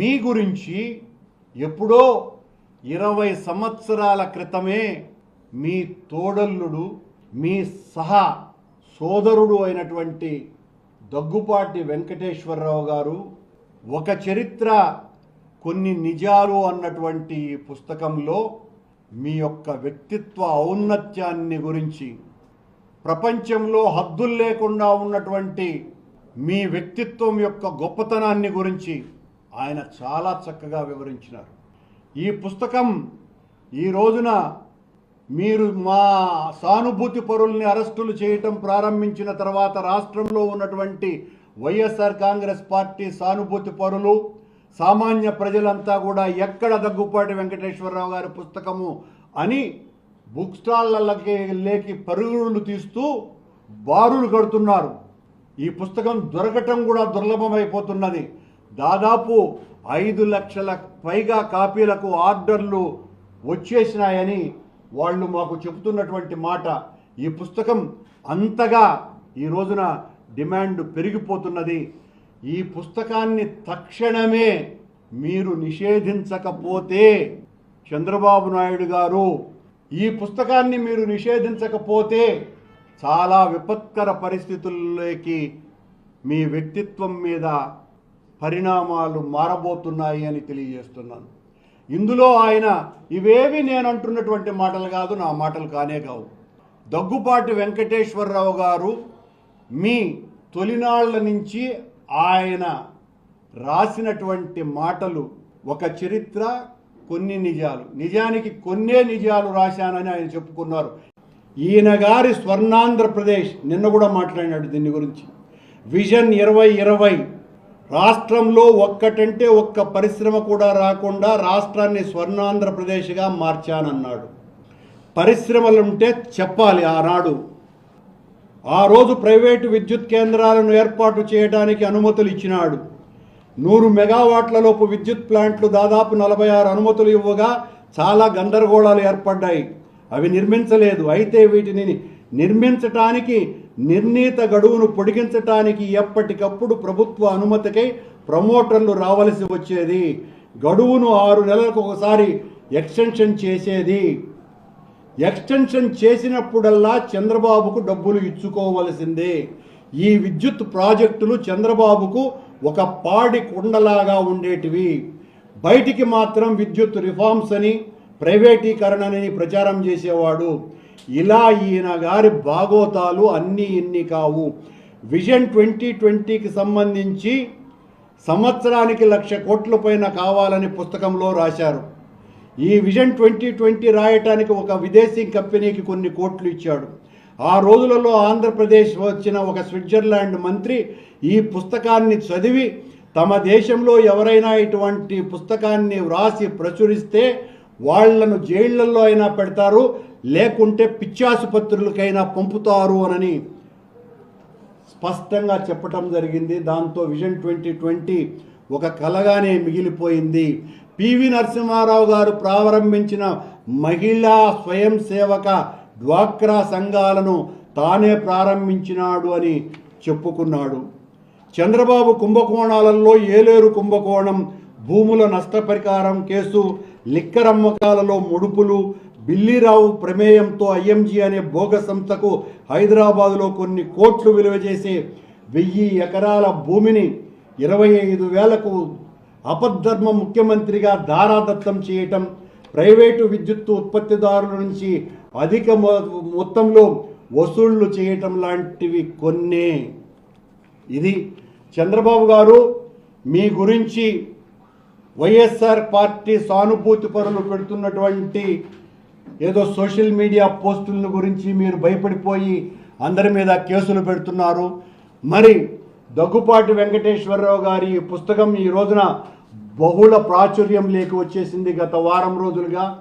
మీ గురించి ఎప్పుడో ఇరవై సంవత్సరాల క్రితమే మీ తోడల్లుడు మీ సహా సోదరుడు అయినటువంటి దగ్గుపాటి వెంకటేశ్వరరావు గారు ఒక చరిత్ర కొన్ని నిజాలు అన్నటువంటి పుస్తకంలో మీ యొక్క వ్యక్తిత్వ ఔన్నత్యాన్ని గురించి ప్రపంచంలో హద్దులు లేకుండా ఉన్నటువంటి మీ వ్యక్తిత్వం యొక్క గొప్పతనాన్ని గురించి ఆయన చాలా చక్కగా వివరించినారు. ఈ పుస్తకం ఈ రోజున మీరు మా సానుభూతి పరుల్ని అరెస్టులు చేయటం ప్రారంభించిన తర్వాత రాష్ట్రంలో ఉన్నటువంటి వైఎస్ఆర్ కాంగ్రెస్ పార్టీ సానుభూతి పరులు సామాన్య ప్రజలంతా కూడా ఎక్కడ దగ్గుపాటి వెంకటేశ్వరరావు గారి పుస్తకము అని బుక్ స్టాళ్ళకి లేకి పరుగులు తీస్తూ బారులు కడుతున్నారు. ఈ పుస్తకం దొరకటం కూడా దుర్లభమైపోతున్నది. దాదాపు ఐదు లక్షల పైగా కాపీలకు ఆర్డర్లు వచ్చేసినాయని వాళ్ళు మాకు చెబుతున్నటువంటి మాట. ఈ పుస్తకం అంతగా ఈ రోజున డిమాండ్ పెరిగిపోతున్నది. ఈ పుస్తకాన్ని తక్షణమే మీరు నిషేధించకపోతే చంద్రబాబు నాయుడు గారు ఈ పుస్తకాన్ని మీరు నిషేధించకపోతే చాలా విపత్కర పరిస్థితుల్లోకి మీ వ్యక్తిత్వం మీద పరిణామాలు మారబోతున్నాయి అని తెలియజేస్తున్నాను. ఇందులో ఆయన ఇవేవి నేను అంటున్నటువంటి మాటలు కాదు నా మాటలు కానే కావు. దగ్గుపాటి వెంకటేశ్వరరావు గారు మీ తొలినాళ్ళ నుంచి ఆయన రాసినటువంటి మాటలు ఒక చరిత్ర కొన్ని నిజాలు. నిజానికి కొన్నే నిజాలు రాశానని ఆయన చెప్పుకున్నారు. ఈయన గారి స్వర్ణాంధ్రప్రదేశ్ నిన్న కూడా మాట్లాడినాడు దీని గురించి. విజన్ ఇరవై ఇరవై రాష్ట్రంలో ఒక్కటంటే ఒక్క పరిశ్రమ కూడా రాకుండా రాష్ట్రాన్ని స్వర్ణాంధ్రప్రదేశ్గా మార్చానన్నాడు. పరిశ్రమలుంటే చెప్పాలి ఆనాడు. ఆ రోజు ప్రైవేటు విద్యుత్ కేంద్రాలను ఏర్పాటు చేయడానికి అనుమతులు ఇచ్చినాడు. నూరు మెగావాట్లలోపు విద్యుత్ ప్లాంట్లు దాదాపు నలభై ఆరు అనుమతులు ఇవ్వగా చాలా గందరగోళాలు ఏర్పడ్డాయి. అవి నిర్మించలేదు. అయితే వీటిని నిర్మించటానికి నిర్ణీత గడువును పొడిగించటానికి ఎప్పటికప్పుడు ప్రభుత్వ అనుమతికై ప్రమోటర్లు రావలసి వచ్చేది. గడువును ఆరు నెలలకు ఒకసారి ఎక్స్టెన్షన్ చేసేది. ఎక్స్టెన్షన్ చేసినప్పుడల్లా చంద్రబాబుకు డబ్బులు ఇచ్చుకోవలసిందే. ఈ విద్యుత్ ప్రాజెక్టులు చంద్రబాబుకు ఒక పాడి కుండలాగా ఉండేటివి. బయటికి మాత్రం విద్యుత్ రిఫార్మ్స్ అని ప్రైవేటీకరణని ప్రచారం చేసేవాడు. ఇలా ఈయన గారి భాగోతాలు అన్నీ ఇన్ని కావు. విజన్ ట్వంటీ ట్వంటీకి సంబంధించి సంవత్సరానికి లక్ష కోట్ల పైన కావాలని పుస్తకంలో రాశారు. ఈ విజన్ ట్వంటీ ట్వంటీ రాయటానికి ఒక విదేశీ కంపెనీకి కొన్ని కోట్లు ఇచ్చాడు. ఆ రోజులలో ఆంధ్రప్రదేశ్ వచ్చిన ఒక స్విట్జర్లాండ్ మంత్రి ఈ పుస్తకాన్ని చదివి తమ దేశంలో ఎవరైనా ఇటువంటి పుస్తకాన్ని వ్రాసి ప్రచురిస్తే వాళ్ళను జైళ్ళలో అయినా పెడతారు లేకుంటే పిచ్చాసుపత్రులకైనా పంపుతారు అనని స్పష్టంగా చెప్పటం జరిగింది. దాంతో విజన్ ట్వంటీ ట్వంటీ ఒక కలగానే మిగిలిపోయింది. పివి నరసింహారావు గారు ప్రారంభించిన మహిళా స్వయం సేవక డ్వాక్రా సంఘాలను తానే ప్రారంభించినాడు అని చెప్పుకున్నాడు. చంద్రబాబు కుంభకోణాలలో ఏలేరు కుంభకోణం భూముల నష్టపరిహారం కేసు లిక్కర్ అమ్మకాలలో ముడుపులు బిల్లీరావు ప్రమేయంతో ఐఎంజీ అనే భోగ సంస్థకు హైదరాబాదులో కొన్ని కోట్లు విలువ చేసే వెయ్యి ఎకరాల భూమిని ఇరవై ఐదు వేలకు అపద్ధర్మ ముఖ్యమంత్రిగా దారాదత్తం చేయటం ప్రైవేటు విద్యుత్ ఉత్పత్తిదారుల నుంచి అధిక మొత్తంలో వసూళ్ళు చేయటం లాంటివి కొన్నే. ఇది చంద్రబాబు గారు మీ గురించి వైఎస్ఆర్ పార్టీ సానుభూతి పరులు పెడుతున్నటువంటి ఏదో సోషల్ మీడియా పోస్టుల గురించి మీరు భయపడిపోయి అందరి మీద కేసులు పెడుతున్నారు. మరి దగ్గుపాటి వెంకటేశ్వరరావు గారి ఈ పుస్తకం ఈ రోజున బహుళ ప్రాచుర్యం లేకి వచ్చేసింది గత వారం రోజులుగా.